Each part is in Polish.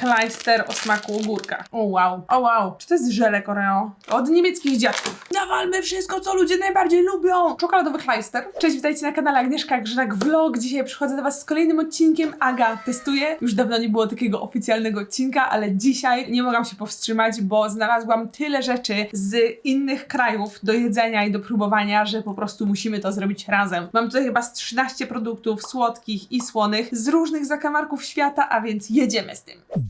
klejster o smaku ogórka. O wow, o wow. Czy to jest żelek Oreo? Od niemieckich dziadków. Nawalmy wszystko, co ludzie najbardziej lubią. Czekoladowy klejster. Cześć, witajcie na kanale Agnieszka Grzynak Vlog. Dzisiaj przychodzę do Was z kolejnym odcinkiem. Aga testuje. Już dawno nie było takiego oficjalnego odcinka, ale dzisiaj nie mogłam się powstrzymać, bo znalazłam tyle rzeczy z innych krajów do jedzenia i do próbowania, że po prostu musimy to zrobić razem. Mam tutaj chyba z 13 produktów słodkich i słonych z różnych zakamarków świata, a więc jedziemy z tym.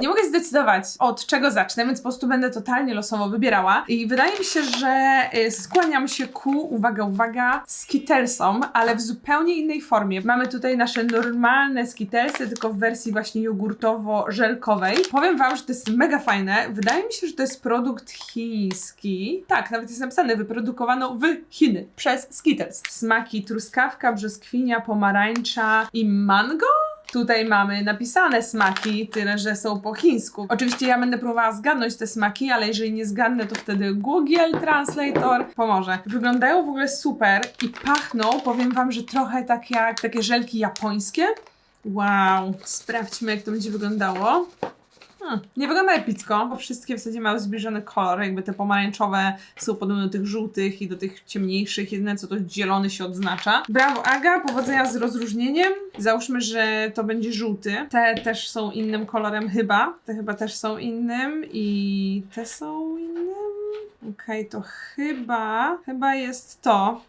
Nie mogę zdecydować, od czego zacznę, więc po prostu będę totalnie losowo wybierała. I wydaje mi się, że y, skłaniam się ku, uwaga, uwaga, skittelsom, ale w zupełnie innej formie. Mamy tutaj nasze normalne skittlesy, tylko w wersji właśnie jogurtowo-żelkowej. Powiem wam, że to jest mega fajne. Wydaje mi się, że to jest produkt chiński. Tak, nawet jest napisane, wyprodukowano w Chiny przez Skittles. Smaki truskawka, brzoskwinia, pomarańcza i mango? Tutaj mamy napisane smaki, tyle że są po chińsku. Oczywiście ja będę próbowała zgadnąć te smaki, ale jeżeli nie zgadnę, to wtedy Google Translator pomoże. Wyglądają w ogóle super i pachną, powiem wam, że trochę tak jak takie żelki japońskie. Wow, sprawdźmy jak to będzie wyglądało. Hmm, nie wygląda epicko, bo wszystkie w zasadzie mają zbliżony kolor. Jakby te pomarańczowe są podobne do tych żółtych i do tych ciemniejszych. Jedyne co to zielony się odznacza. Brawo Aga, powodzenia z rozróżnieniem. Załóżmy, że to będzie żółty. Te też są innym kolorem chyba. Te chyba też są innym i te są innym. Okej, to chyba, chyba jest to.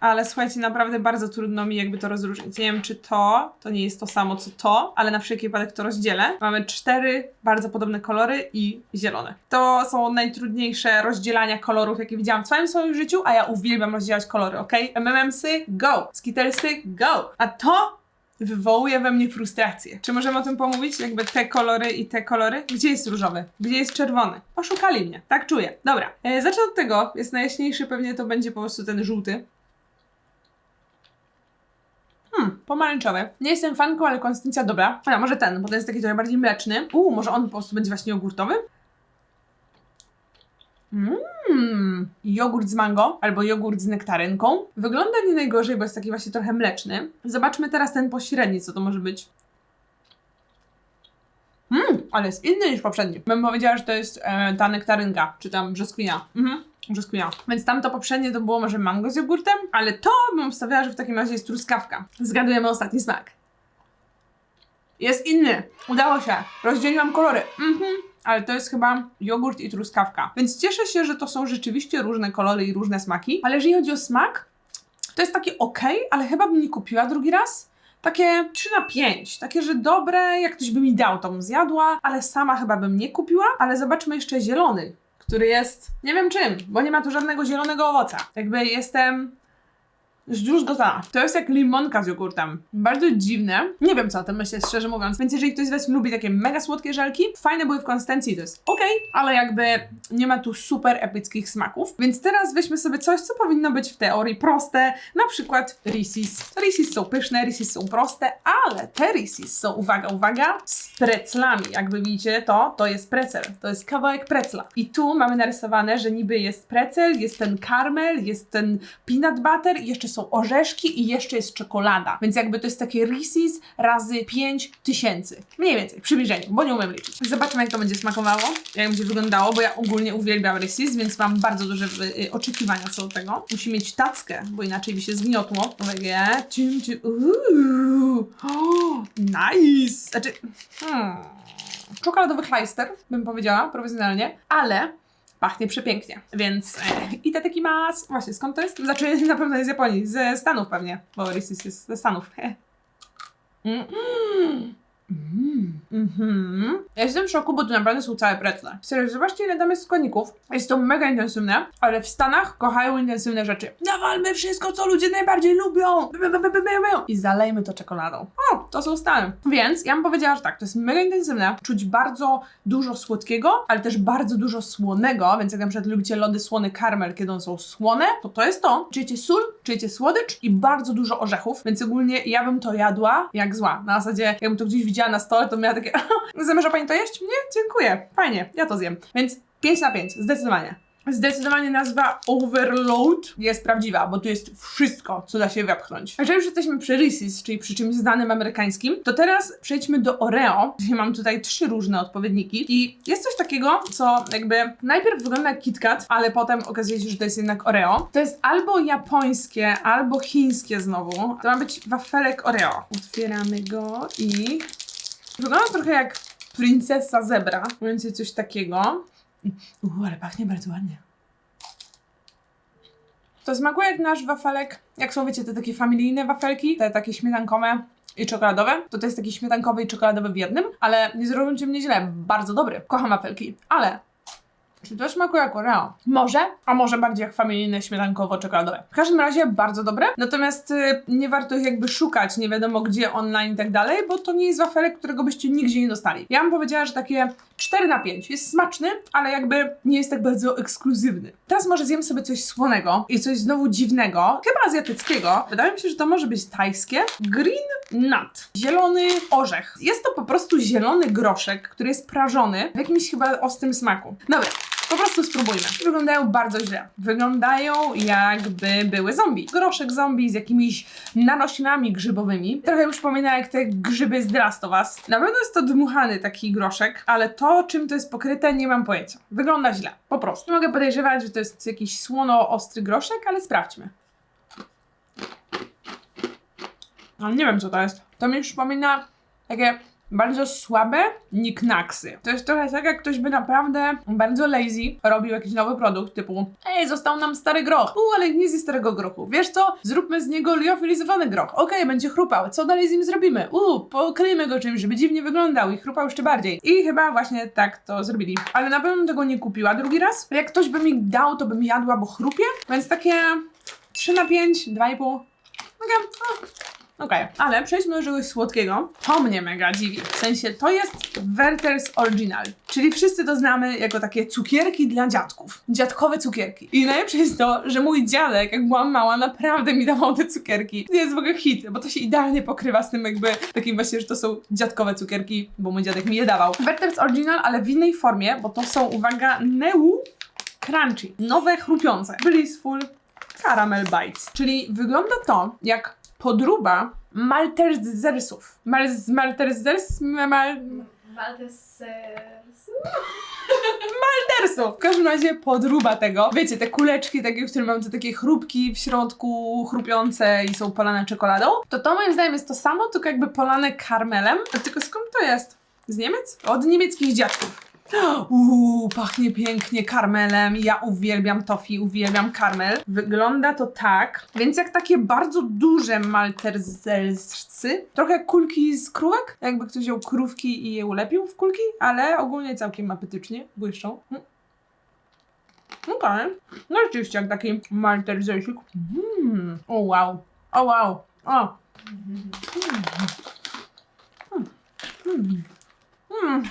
Ale słuchajcie, naprawdę bardzo trudno mi jakby to rozróżnić. Nie wiem, czy to, to nie jest to samo co to, ale na wszelki wypadek to rozdzielę. Mamy cztery bardzo podobne kolory i zielone. To są najtrudniejsze rozdzielania kolorów, jakie widziałam w całym swoim życiu, a ja uwielbiam rozdzielać kolory, ok? MMMsy, go! Skittlesy, go! A to wywołuje we mnie frustrację. Czy możemy o tym pomówić? Jakby te kolory i te kolory? Gdzie jest różowy? Gdzie jest czerwony? Oszukali mnie, tak czuję. Dobra, e, zacznę od tego. Jest najjaśniejszy, pewnie to będzie po prostu ten żółty. Hmm, pomarańczowy. Nie jestem fanką, ale konsystencja dobra. A może ten, bo ten jest taki trochę bardziej mleczny. Uuu, może on po prostu będzie właśnie jogurtowy? Mmm, jogurt z mango albo jogurt z nektarynką. Wygląda nie najgorzej, bo jest taki właśnie trochę mleczny. Zobaczmy teraz ten pośredni, co to może być. Mmm, ale jest inny niż poprzedni. Bym powiedziała, że to jest e, ta nektarynka, czy tam brzoskwinia. Mhm. Brzoskwinia. Więc tamto poprzednie to było może mango z jogurtem, ale to bym obstawiała, że w takim razie jest truskawka. Zgadujemy ostatni smak. Jest inny. Udało się. Rozdzieliłam kolory. Mhm. Ale to jest chyba jogurt i truskawka. Więc cieszę się, że to są rzeczywiście różne kolory i różne smaki. Ale jeżeli chodzi o smak, to jest taki ok, ale chyba bym nie kupiła drugi raz. Takie 3 na 5. Takie, że dobre, jak ktoś by mi dał, to bym zjadła, ale sama chyba bym nie kupiła. Ale zobaczmy jeszcze zielony, który jest nie wiem czym, bo nie ma tu żadnego zielonego owoca. Jakby jestem zdruzgotana. To jest jak limonka z jogurtem. Bardzo dziwne. Nie wiem co o tym myślę, szczerze mówiąc. Więc jeżeli ktoś z Was lubi takie mega słodkie żelki, fajne były w konsystencji, to jest ok, ale jakby nie ma tu super epickich smaków. Więc teraz weźmy sobie coś, co powinno być w teorii proste, na przykład Reese's. Reese's są pyszne, Reese's są proste, ale te Reese's są, uwaga, uwaga, z preclami. Jakby widzicie to, to jest precel. To jest kawałek precla. I tu mamy narysowane, że niby jest precel, jest ten karmel, jest ten peanut butter i jeszcze są orzeszki i jeszcze jest czekolada. Więc jakby to jest takie Reese's razy 5 tysięcy. Mniej więcej, w przybliżeniu, bo nie umiem liczyć. Zobaczmy jak to będzie smakowało, jak będzie wyglądało, bo ja ogólnie uwielbiam Reese's, więc mam bardzo duże y, oczekiwania co do tego. Musi mieć tackę, bo inaczej by się zgniotło. Uwaga, czym, czym, uuu, oh, nice! Znaczy, hmm, czekoladowy kleister, bym powiedziała, profesjonalnie, ale pachnie przepięknie, więc e, itadakimasu. Właśnie, skąd to jest? Znaczy, na pewno jest z Japonii, ze Stanów pewnie, bo Reese's jest ze Stanów. Mm. Mm. Mhm. Ja jestem w szoku, bo tu naprawdę są całe precle. Serio, zobaczcie ile tam jest składników. Jest to mega intensywne, ale w Stanach kochają intensywne rzeczy. Nawalmy wszystko, co ludzie najbardziej lubią! By, by, by. I zalejmy to czekoladą. O, to są Stany. Więc ja bym powiedziała, że tak, to jest mega intensywne. Czuć bardzo dużo słodkiego, ale też bardzo dużo słonego, więc jak na przykład lubicie lody słony karmel, kiedy one są słone, to to jest to. Czujecie sól, czujecie słodycz i bardzo dużo orzechów, więc ogólnie ja bym to jadła jak zła. Na zasadzie, jakbym to gdzieś widziała na stole, to miała takie zamierza pani to jeść? Nie, dziękuję. Fajnie, ja to zjem. Więc 5 na 5, zdecydowanie. Zdecydowanie nazwa Overload jest prawdziwa, bo tu jest wszystko, co da się wepchnąć. A już jesteśmy przy Reese's, czyli przy czymś znanym amerykańskim, to teraz przejdźmy do Oreo. Czyli mam tutaj trzy różne odpowiedniki. I jest coś takiego, co jakby najpierw wygląda jak KitKat, ale potem okazuje się, że to jest jednak Oreo. To jest albo japońskie, albo chińskie znowu. To ma być wafelek Oreo. Otwieramy go i... Wygląda trochę jak princesa zebra, więc coś takiego. Uuu, ale pachnie bardzo ładnie. To smakuje jak nasz wafelek, jak są wiecie te takie familijne wafelki, te takie śmietankowe i czekoladowe, to to jest taki śmietankowy i czekoladowy w jednym, ale nie zrozumcie mnie źle, bardzo dobry. Kocham wafelki, ale czy to smakuje jak Oreo? Może, a może bardziej jak familijne śmietankowo-czekoladowe. W każdym razie bardzo dobre, natomiast y, nie warto ich jakby szukać, nie wiadomo gdzie, online i tak dalej, bo to nie jest wafelek, którego byście nigdzie nie dostali. Ja bym powiedziała, że takie 4 na 5. Jest smaczny, ale jakby nie jest tak bardzo ekskluzywny. Teraz może zjem sobie coś słonego i coś znowu dziwnego, chyba azjatyckiego. Wydaje mi się, że to może być tajskie. Green nut. Zielony orzech. Jest to po prostu zielony groszek, który jest prażony w jakimś chyba ostrym smaku. Dobra, po prostu spróbujmy. Wyglądają bardzo źle. Wyglądają jakby były zombie. Groszek zombie z jakimiś nanośnami grzybowymi. Trochę już przypomina jak te grzyby z The. Na pewno jest to dmuchany taki groszek, ale to czym to jest pokryte nie mam pojęcia. Wygląda źle. Po prostu. Mogę podejrzewać, że to jest jakiś słono-ostry groszek, ale sprawdźmy. No nie wiem co to jest. To mi przypomina takie bardzo słabe niknaksy. To jest trochę tak, jak ktoś by naprawdę bardzo lazy robił jakiś nowy produkt typu ej, został nam stary groch. U, ale nie zje starego grochu. Wiesz co? Zróbmy z niego liofilizowany groch. Okej, będzie chrupał. Co dalej z nim zrobimy? U, pokryjmy go czymś, żeby dziwnie wyglądał i chrupał jeszcze bardziej. I chyba właśnie tak to zrobili. Ale na pewno tego nie kupiła drugi raz. Jak ktoś by mi dał, to bym jadła, bo chrupie. Więc takie 3 na 5, 2,5. Okej, Okej, ale przejdźmy do czegoś słodkiego. To mnie mega dziwi. W sensie to jest Werther's Original, czyli wszyscy to znamy jako takie cukierki dla dziadków. Dziadkowe cukierki. I najlepsze jest to, że mój dziadek, jak byłam mała, naprawdę mi dawał te cukierki. To jest w ogóle hit, bo to się idealnie pokrywa z tym jakby takim właśnie, że to są dziadkowe cukierki, bo mój dziadek mi je dawał. Werther's Original, ale w innej formie, bo to są, uwaga, Neu Crunchy. Nowe, chrupiące. Blissful Caramel Bites. Czyli wygląda to jak podróba Maltesersów. Mal Maltesers? Mal Maltesersu? Maltersów! W każdym razie podróba tego. Wiecie, te kuleczki takie, które mają te takie chrupki w środku, chrupiące i są polane czekoladą. To to moim zdaniem jest to samo, tylko jakby polane karmelem. A tylko skąd to jest? Z Niemiec? Od niemieckich dziadków. Uuu, pachnie pięknie karmelem. Ja uwielbiam tofi, uwielbiam karmel. Wygląda to tak, więc jak takie bardzo duże malterselscy. Trochę kulki z krówek. Jakby ktoś wziął krówki i je ulepił w kulki, ale ogólnie całkiem apetycznie błyszczą. Mm. Okej. No rzeczywiście jak taki malterselsik. Mm. O wow. O wow. O. Mm. Mm. Mm.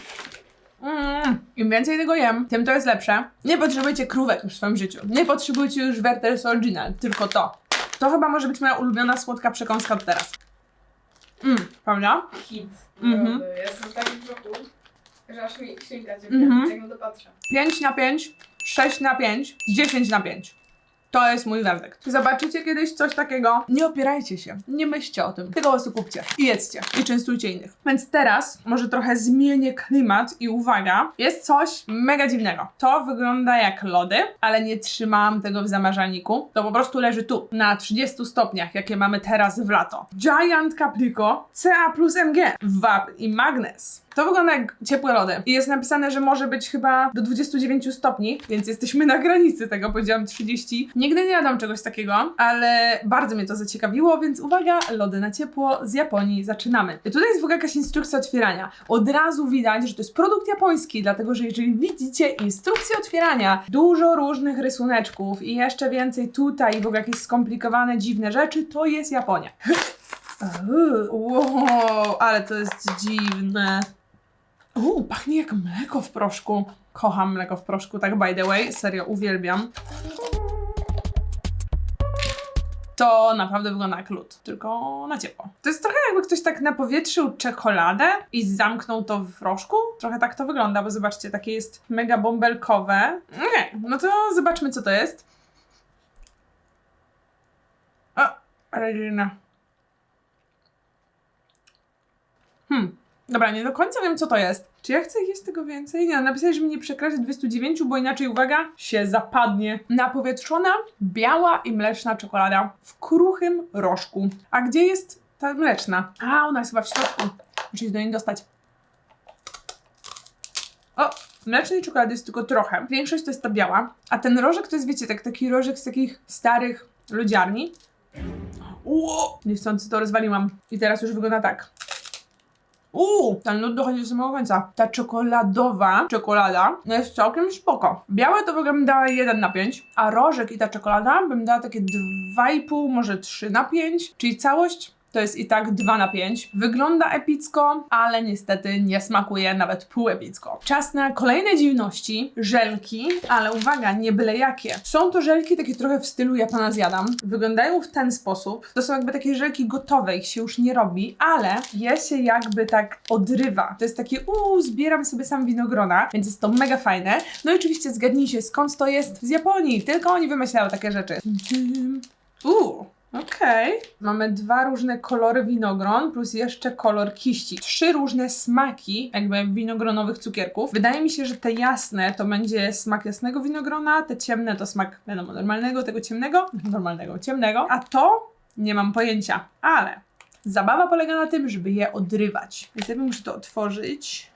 Mm. Im więcej tego jem, tym to jest lepsze. Nie potrzebujecie krówek już w swoim życiu. Nie potrzebujecie już Werther's Original, tylko to. To chyba może być moja ulubiona słodka przekąska od teraz. Mmm, prawda? Hit. Mhm. Ja jestem w takim szoku, że aż mi ślinka cię Mhm. jak na to patrzę. 5 na 5, 6 na 5, 10 na 5. To jest mój werdykt. Czy zobaczycie kiedyś coś takiego? Nie opierajcie się, nie myślcie o tym. Tylko po prostu kupcie i jedzcie i częstujcie innych. Więc teraz może trochę zmienię klimat i uwaga, jest coś mega dziwnego. To wygląda jak lody, ale nie trzymałam tego w zamrażalniku. To po prostu leży tu, na 30 stopniach, jakie mamy teraz w lato. Giant Caprico CA plus MG, WAP i Magnes. To wygląda jak ciepłe lody. I jest napisane, że może być chyba do 29 stopni, więc jesteśmy na granicy tego, powiedziałam 30. Nigdy nie jadłam czegoś takiego, ale bardzo mnie to zaciekawiło, więc uwaga, lody na ciepło z Japonii zaczynamy. I tutaj jest w ogóle jakaś instrukcja otwierania. Od razu widać, że to jest produkt japoński, dlatego że jeżeli widzicie instrukcję otwierania, dużo różnych rysuneczków i jeszcze więcej tutaj, w ogóle jakieś skomplikowane, dziwne rzeczy, to jest Japonia. Wow, ale to jest dziwne. Uuu, pachnie jak mleko w proszku. Kocham mleko w proszku, tak by the way, serio uwielbiam. To naprawdę wygląda jak lód, tylko na ciepło. To jest trochę jakby ktoś tak napowietrzył czekoladę i zamknął to w rożku. Trochę tak to wygląda, bo zobaczcie, takie jest mega bąbelkowe. Nie, no to zobaczmy co to jest. O, Regina. Hmm. Dobra, nie do końca wiem, co to jest. Czy ja chcę jeść tego więcej? Nie, napisali, że mi nie przekraczy 29, bo inaczej, uwaga, się zapadnie. Napowietrzona, biała i mleczna czekolada w kruchym rożku. A gdzie jest ta mleczna? A, ona jest chyba w środku. Muszę się do niej dostać. O, mlecznej czekolady jest tylko trochę. Większość to jest ta biała. A ten rożek to jest, wiecie, tak, taki rożek z takich starych lodziarni. Ło! Niechcący to rozwaliłam. I teraz już wygląda tak. Uuu, ten lód dochodzi do samego końca. Ta czekoladowa czekolada jest całkiem spoko. Białe to bym dała 1 na 5, a rożek i ta czekolada bym dała takie 2,5, może 3 na 5, czyli całość to jest i tak 2 na 5. Wygląda epicko, ale niestety nie smakuje nawet pół epicko. Czas na kolejne dziwności, żelki, ale uwaga, nie byle jakie. Są to żelki takie trochę w stylu ja pana zjadam. Wyglądają w ten sposób. To są jakby takie żelki gotowe, ich się już nie robi, ale je się jakby tak odrywa. To jest takie, uuu, zbieram sobie sam winogrona, więc jest to mega fajne. No i oczywiście zgadnijcie skąd to jest z Japonii, tylko oni wymyślają takie rzeczy. Uuu. Okej. Mamy dwa różne kolory winogron, plus jeszcze kolor kiści. Trzy różne smaki, jakby winogronowych cukierków. Wydaje mi się, że te jasne to będzie smak jasnego winogrona, te ciemne to smak, wiadomo, normalnego, tego ciemnego, normalnego, ciemnego, a to nie mam pojęcia, ale zabawa polega na tym, żeby je odrywać. Więc ja muszę to otworzyć.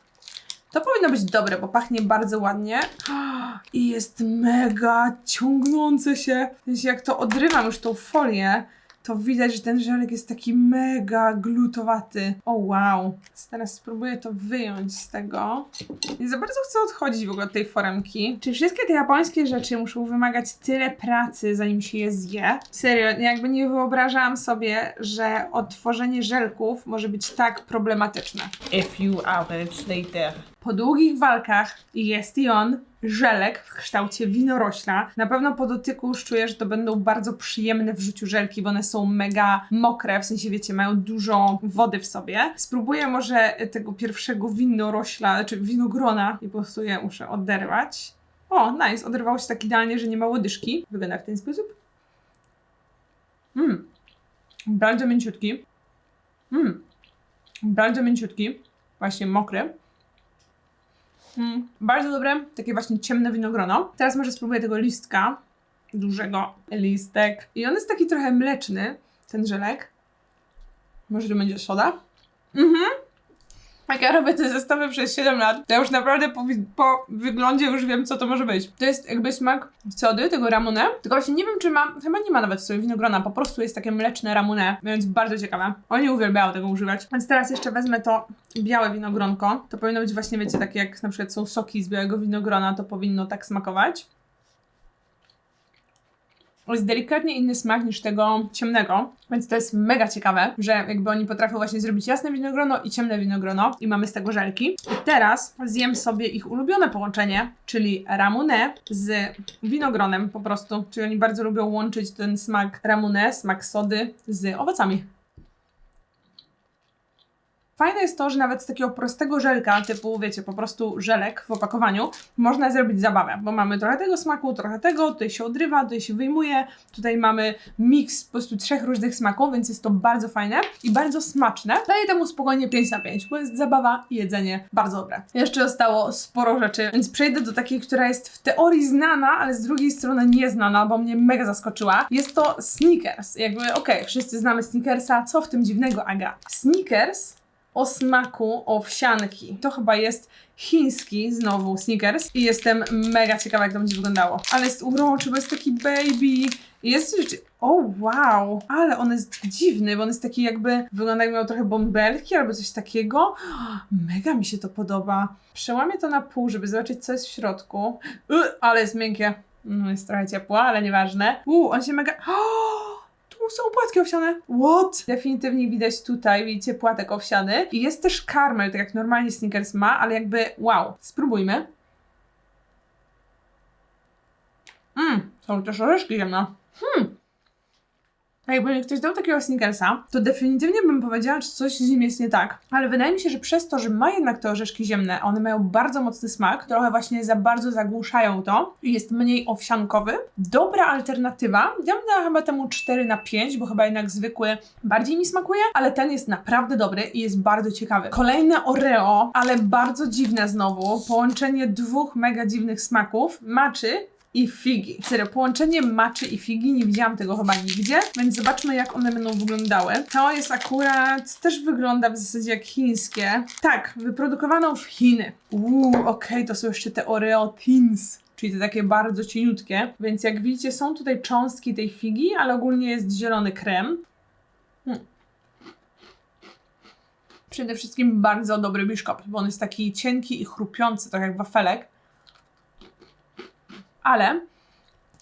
To powinno być dobre, bo pachnie bardzo ładnie. I jest mega ciągnące się. W sensie jak to odrywam już tą folię, to widać, że ten żelek jest taki mega glutowaty. O wow. Teraz spróbuję to wyjąć z tego. Nie za bardzo chcę odchodzić w ogóle od tej foremki. Czy wszystkie te japońskie rzeczy muszą wymagać tyle pracy, zanim się je zje? Serio, jakby nie wyobrażałam sobie, że odtworzenie żelków może być tak problematyczne. A few hours later. Po długich walkach jest i on, żelek w kształcie winorośla. Na pewno po dotyku już czuję, że to będą bardzo przyjemne w życiu żelki, bo one są mega mokre, w sensie wiecie, mają dużo wody w sobie. Spróbuję może tego pierwszego winorośla, znaczy winogrona i po prostu je muszę oderwać. O, nice, oderwało się tak idealnie, że nie ma łodyżki. Wygląda w ten sposób. Mmm, bardzo mięciutki. Mmm, bardzo mięciutki, właśnie mokry. Mm, bardzo dobre, takie właśnie ciemne winogrono. Teraz może spróbuję tego listka, dużego listek. I on jest taki trochę mleczny, ten żelek. Może to będzie soda? Mhm. Jak ja robię te zestawy przez 7 lat, to ja już naprawdę po, po wyglądzie już wiem, co to może być. To jest jakby smak sody, tego ramune. Tylko właśnie nie wiem, czy ma, chyba nie ma nawet w sobie winogrona, po prostu jest takie mleczne ramune, więc bardzo ciekawe. Oni uwielbiają tego używać. Więc teraz jeszcze wezmę to białe winogronko. To powinno być właśnie, wiecie, takie jak na przykład są soki z białego winogrona, to powinno tak smakować. Jest delikatnie inny smak niż tego ciemnego, więc to jest mega ciekawe, że jakby oni potrafią właśnie zrobić jasne winogrono i ciemne winogrono i mamy z tego żelki. I teraz zjem sobie ich ulubione połączenie, czyli ramune z winogronem po prostu. Czyli oni bardzo lubią łączyć ten smak ramune, smak sody z owocami. Fajne jest to, że nawet z takiego prostego żelka, typu wiecie, po prostu żelek w opakowaniu, można zrobić zabawę, bo mamy trochę tego smaku, trochę tego, tutaj się odrywa, tutaj się wyjmuje, tutaj mamy miks po prostu trzech różnych smaków, więc jest to bardzo fajne i bardzo smaczne. Daję temu spokojnie 5 na 5, bo jest zabawa i jedzenie bardzo dobre. Jeszcze zostało sporo rzeczy, więc przejdę do takiej, która jest w teorii znana, ale z drugiej strony nieznana, bo mnie mega zaskoczyła. Jest to Snickers. Jakby, okej, wszyscy znamy Snickersa, co w tym dziwnego, Aga? Snickers o smaku owsianki. To chyba jest chiński, znowu Snickers. I jestem mega ciekawa, jak to będzie wyglądało. Ale jest uroczy, bo jest taki baby. Jest rzeczy... O, wow! Ale on jest dziwny, bo on jest taki jakby... Wygląda jakby miał trochę bąbelki albo coś takiego. Mega mi się to podoba. Przełamię to na pół, żeby zobaczyć, co jest w środku. Y, ale jest miękkie. No, jest trochę ciepło, ale nieważne. Uuu, on się mega... Są płatki owsiane. What? Definitywnie widać tutaj, widzicie, płatek owsiany. I jest też karmel, tak jak normalnie Snickers ma, ale jakby wow. Spróbujmy. Mmm, są też orzeszki ziemne. Hmm. A jakby mi ktoś dał takiego snickersa, to definitywnie bym powiedziała, że coś z nim jest nie tak. Ale wydaje mi się, że przez to, że ma jednak te orzeszki ziemne, one mają bardzo mocny smak, trochę właśnie za bardzo zagłuszają to i jest mniej owsiankowy. Dobra alternatywa. Ja bym dała chyba temu 4 na 5, bo chyba jednak zwykły bardziej mi smakuje, ale ten jest naprawdę dobry i jest bardzo ciekawy. Kolejne Oreo, ale bardzo dziwne znowu. Połączenie dwóch mega dziwnych smaków. Maczy i figi. Serio, połączenie maczy i figi, nie widziałam tego chyba nigdzie, więc zobaczmy jak one będą wyglądały. To jest akurat, też wygląda w zasadzie jak chińskie. Tak, wyprodukowano w Chiny. Uuu, okej, to są jeszcze te Oreo Thins. Czyli te takie bardzo cieniutkie, więc jak widzicie są tutaj cząstki tej figi, ale ogólnie jest zielony krem. Hmm. Przede wszystkim bardzo dobry biszkopt, bo on jest taki cienki i chrupiący, tak jak wafelek. Ale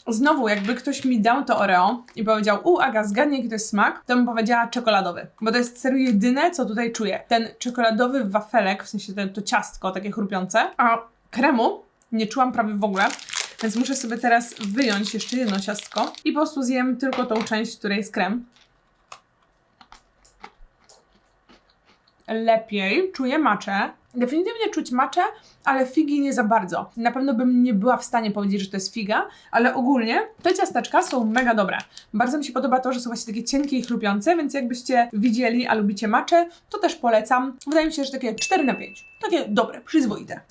znowu, jakby ktoś mi dał to Oreo i powiedział, u Aga, zgadnij jaki to jest smak, to bym powiedziała czekoladowy. Bo to jest serio jedyne, co tutaj czuję. Ten czekoladowy wafelek, w sensie ten, to ciastko takie chrupiące, a kremu nie czułam prawie w ogóle. Więc muszę sobie teraz wyjąć jeszcze jedno ciastko i po prostu zjem tylko tą część, w której jest krem. Lepiej czuję maczę. Definitywnie czuć maczę, ale figi nie za bardzo. Na pewno bym nie była w stanie powiedzieć, że to jest figa, ale ogólnie te ciasteczka są mega dobre. Bardzo mi się podoba to, że są właśnie takie cienkie i chrupiące, więc jakbyście widzieli, a lubicie maczę, to też polecam. Wydaje mi się, że takie 4 na 5. Takie dobre, przyzwoite.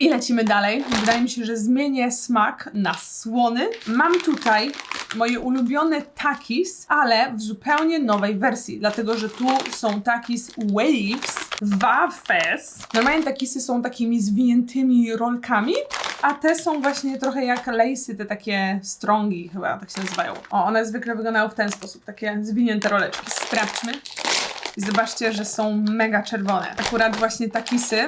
I lecimy dalej. Wydaje mi się, że zmienię smak na słony. Mam tutaj moje ulubione takis, ale w zupełnie nowej wersji, dlatego że tu są takis Waves Wafes. Normalnie takisy są takimi zwiniętymi rolkami, a te są właśnie trochę jak lejsy, te takie strongi chyba tak się nazywają. O, one zwykle wyglądają w ten sposób, takie zwinięte roleczki. Sprawdźmy. I zobaczcie, że są mega czerwone. Akurat właśnie takisy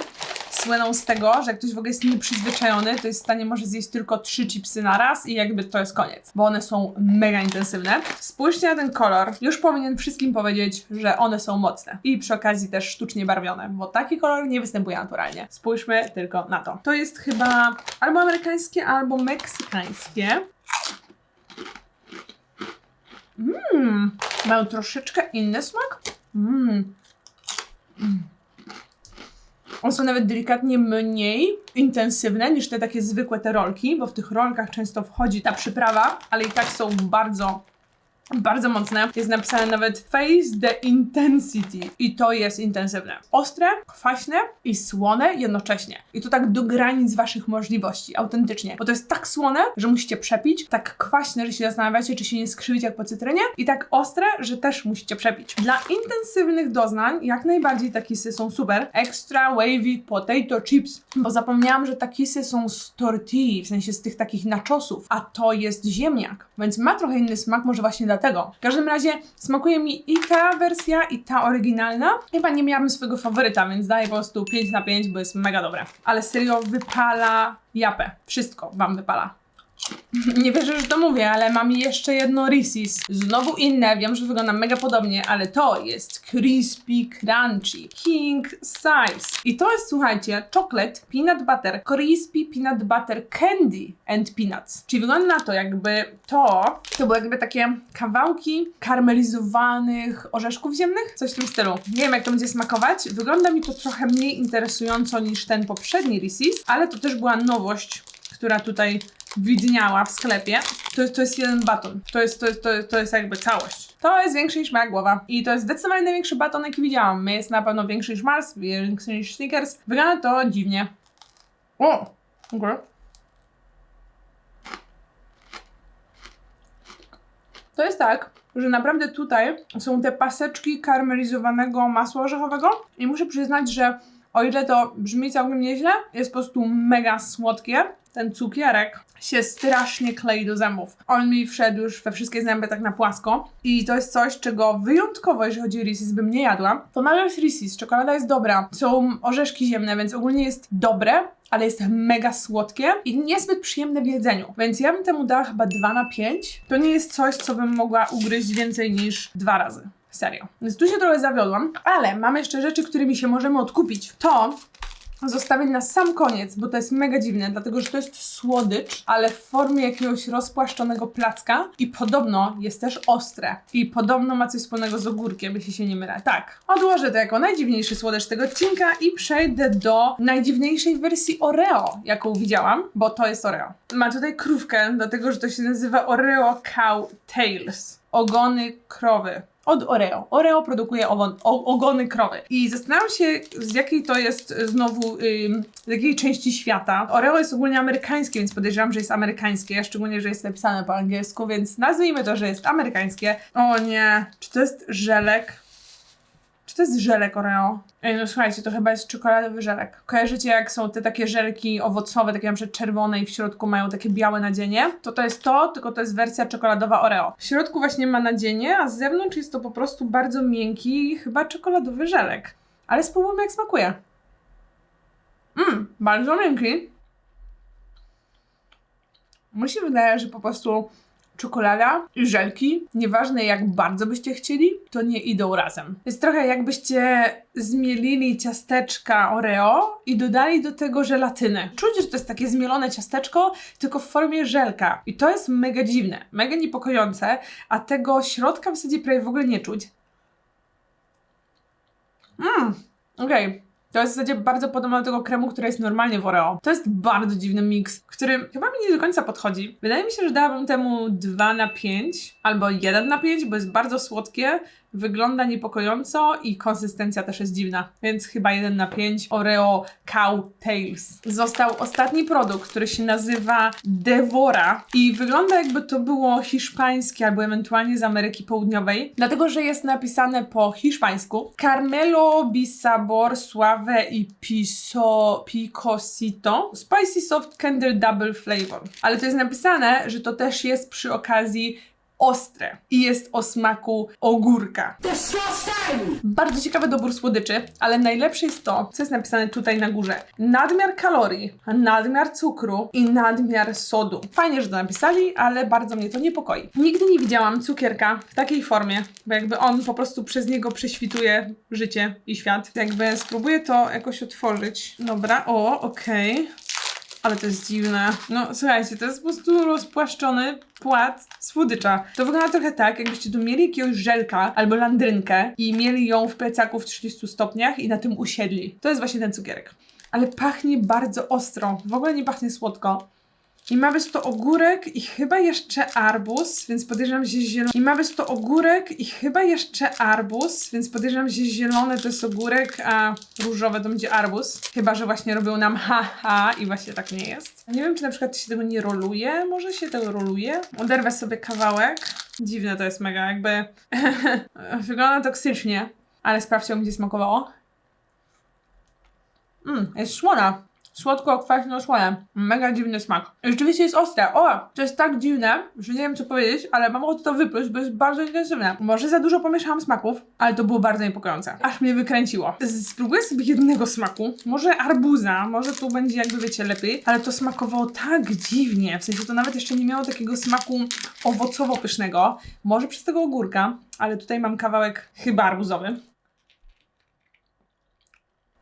słyną z tego, że jak ktoś w ogóle jest nieprzyzwyczajony, to jest w stanie może zjeść tylko trzy chipsy na raz i jakby to jest koniec, bo one są mega intensywne. Spójrzcie na ten kolor. Już powinien wszystkim powiedzieć, że one są mocne. I przy okazji też sztucznie barwione, bo taki kolor nie występuje naturalnie. Spójrzmy tylko na to. To jest chyba albo amerykańskie, albo meksykańskie. Mmm, mają troszeczkę inny smak. Mmm. One są nawet delikatnie mniej intensywne niż te takie zwykłe te rolki, bo w tych rolkach często wchodzi ta przyprawa, ale i tak są bardzo, bardzo mocne. Jest napisane nawet Face the Intensity i to jest intensywne. Ostre, kwaśne i słone jednocześnie. I to tak do granic waszych możliwości, autentycznie. Bo to jest tak słone, że musicie przepić, tak kwaśne, że się zastanawiacie, czy się nie skrzywić jak po cytrynie i tak ostre, że też musicie przepić. Dla intensywnych doznań jak najbardziej takisy są super. Extra wavy potato chips, bo zapomniałam, że takisy są z tortilli, w sensie z tych takich nachosów, a to jest ziemniak, więc ma trochę inny smak, może właśnie dlatego. W każdym razie smakuje mi i ta wersja, i ta oryginalna. Chyba nie miałabym swojego faworyta, więc daję po prostu 5 na 5, bo jest mega dobre. Ale serio wypala japę. Wszystko wam wypala. Nie wierzę, że to mówię, ale mam jeszcze jedno Reese's. Znowu inne, wiem, że wygląda mega podobnie, ale to jest Crispy Crunchy King Size. I to jest, słuchajcie, chocolate peanut butter, crispy peanut butter candy and peanuts. Czyli wygląda na to, jakby to, to były jakby takie kawałki karmelizowanych orzeszków ziemnych, coś w tym stylu. Nie wiem, jak to będzie smakować. Wygląda mi to trochę mniej interesująco niż ten poprzedni Reese's, ale to też była nowość, która tutaj widniała w sklepie, to, to jest jeden baton. To jest, to, jest, to, jest, to jest jakby całość. To jest większy niż moja głowa. I to jest zdecydowanie największy baton, jaki widziałam. Jest na pewno większy niż Mars, większy niż Snickers. Wygląda to dziwnie. O! Okay. To jest tak, że naprawdę tutaj są te paseczki karmelizowanego masła orzechowego i muszę przyznać, że o ile to brzmi całkiem nieźle, jest po prostu mega słodkie. Ten cukierek się strasznie klei do zębów. On mi wszedł już we wszystkie zęby tak na płasko. I to jest coś, czego wyjątkowo, jeżeli chodzi o Reese's, bym nie jadła. To nadal Reese's, czekolada jest dobra. Są orzeszki ziemne, więc ogólnie jest dobre, ale jest mega słodkie i niezbyt przyjemne w jedzeniu. Więc ja bym temu dała chyba 2 na 5. To nie jest coś, co bym mogła ugryźć więcej niż dwa razy. Serio. Więc tu się trochę zawiodłam, ale mamy jeszcze rzeczy, którymi się możemy odkupić. To zostawię na sam koniec, bo to jest mega dziwne, dlatego że to jest słodycz, ale w formie jakiegoś rozpłaszczonego placka i podobno jest też ostre. I podobno ma coś wspólnego z ogórkiem, jeśli się nie mylę. Tak, odłożę to jako najdziwniejszy słodycz tego odcinka i przejdę do najdziwniejszej wersji Oreo, jaką widziałam, bo to jest Oreo. Ma tutaj krówkę, dlatego że to się nazywa Oreo Cow Tails. Ogony krowy. Od Oreo. Oreo produkuje owon, o, ogony krowy. I zastanawiam się, z jakiej to jest y, znowu, ym, z jakiej części świata. Oreo jest ogólnie amerykańskie, więc podejrzewam, że jest amerykańskie, szczególnie, że jest napisane po angielsku, więc nazwijmy to, że jest amerykańskie. O nie, czy to jest żelek? Czy to jest żelek Oreo? Ej, no słuchajcie, to chyba jest czekoladowy żelek. Kojarzycie, jak są te takie żelki owocowe, takie na przykład czerwone i w środku mają takie białe nadzienie? To to jest to, tylko to jest wersja czekoladowa Oreo. W środku właśnie ma nadzienie, a z zewnątrz jest to po prostu bardzo miękki, chyba czekoladowy żelek. Ale spróbujmy, jak smakuje. Mmm, bardzo miękki. Mi się wydaje, że po prostu czekolada i żelki, nieważne jak bardzo byście chcieli, to nie idą razem. Jest trochę jakbyście zmielili ciasteczka Oreo i dodali do tego żelatynę. Czuć, że to jest takie zmielone ciasteczko, tylko w formie żelka. I to jest mega dziwne, mega niepokojące, a tego środka w zasadzie prawie w ogóle nie czuć. Mmm, okej. To jest w zasadzie bardzo podobne do tego kremu, który jest normalnie w Oreo. To jest bardzo dziwny miks, który chyba mi nie do końca podchodzi. Wydaje mi się, że dałabym temu 2 na 5 albo 1 na 5, bo jest bardzo słodkie, wygląda niepokojąco i konsystencja też jest dziwna. Więc chyba 1 na 5 Oreo Cow Tails. Został ostatni produkt, który się nazywa Devora i wygląda jakby to było hiszpańskie albo ewentualnie z Ameryki Południowej, dlatego że jest napisane po hiszpańsku Carmelo Bisabor Suave i Piso Picosito Spicy Soft Candle Double Flavor. Ale to jest napisane, że to też jest przy okazji ostre i jest o smaku ogórka. Bardzo ciekawy dobór słodyczy, ale najlepsze jest to, co jest napisane tutaj na górze. Nadmiar kalorii, nadmiar cukru i nadmiar sodu. Fajnie, że to napisali, ale bardzo mnie to niepokoi. Nigdy nie widziałam cukierka w takiej formie, bo jakby on po prostu przez niego prześwituje życie i świat. Jakby spróbuję to jakoś otworzyć. Dobra, o, okej. Ale to jest dziwne. No słuchajcie, to jest po prostu rozpłaszczony płat słodycza. To wygląda trochę tak, jakbyście tu mieli jakiegoś żelka albo landrynkę i mieli ją w plecaku w 30 stopniach i na tym usiedli. To jest właśnie ten cukierek. Ale pachnie bardzo ostro. W ogóle nie pachnie słodko. I ma być to ogórek i chyba jeszcze arbuz, więc podejrzewam, że zielony. I ma być to ogórek i chyba jeszcze arbuz, więc podejrzewam, że zielony to jest ogórek, a różowe to będzie arbuz. Chyba, że właśnie robią nam haha i właśnie tak nie jest. Nie wiem, czy na przykład się tego nie roluje. Może się tego roluje. Oderwę sobie kawałek. Dziwne to jest mega, jakby wygląda toksycznie, ale sprawdźcie, gdzie smakowało. Mmm, jest słona. Słodko, kwaśno, słone. Mega dziwny smak. Rzeczywiście jest ostre. O, to jest tak dziwne, że nie wiem co powiedzieć, ale mam ochotę to wypluć, bo jest bardzo intensywne. Może za dużo pomieszałam smaków, ale to było bardzo niepokojące. Aż mnie wykręciło. Spróbuję sobie jednego smaku. Może arbuza, może tu będzie jakby wiecie lepiej, ale to smakowało tak dziwnie. W sensie to nawet jeszcze nie miało takiego smaku owocowo-pysznego. Może przez tego ogórka, ale tutaj mam kawałek chyba arbuzowy.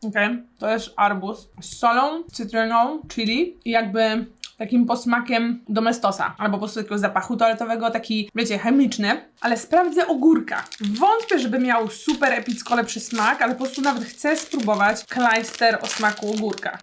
Okej, to jest arbuz z solą, cytryną, chili i jakby takim posmakiem domestosa, albo po prostu takiego zapachu toaletowego, taki, wiecie, chemiczny. Ale sprawdzę ogórka. Wątpię, żeby miał super epicko lepszy smak, ale po prostu nawet chcę spróbować kleister o smaku ogórka.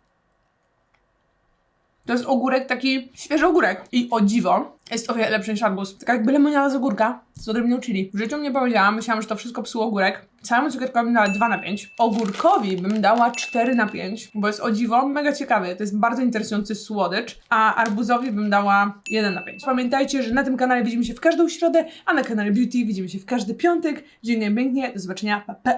To jest ogórek taki, świeży ogórek. I o dziwo, jest o wiele lepszy niż arbuz. Taka jakby lemoniada z ogórka z odrobinę chili. W życiu nie powiedziałam, myślałam, że to wszystko psuło ogórek. Całemu cukierkowi dała 2 na 5. Ogórkowi bym dała 4 na 5, bo jest o dziwo mega ciekawy. To jest bardzo interesujący słodycz. A arbuzowi bym dała 1 na 5. Pamiętajcie, że na tym kanale widzimy się w każdą środę, a na kanale Beauty widzimy się w każdy piątek. Dziękuję pięknie, do zobaczenia, pa, pa.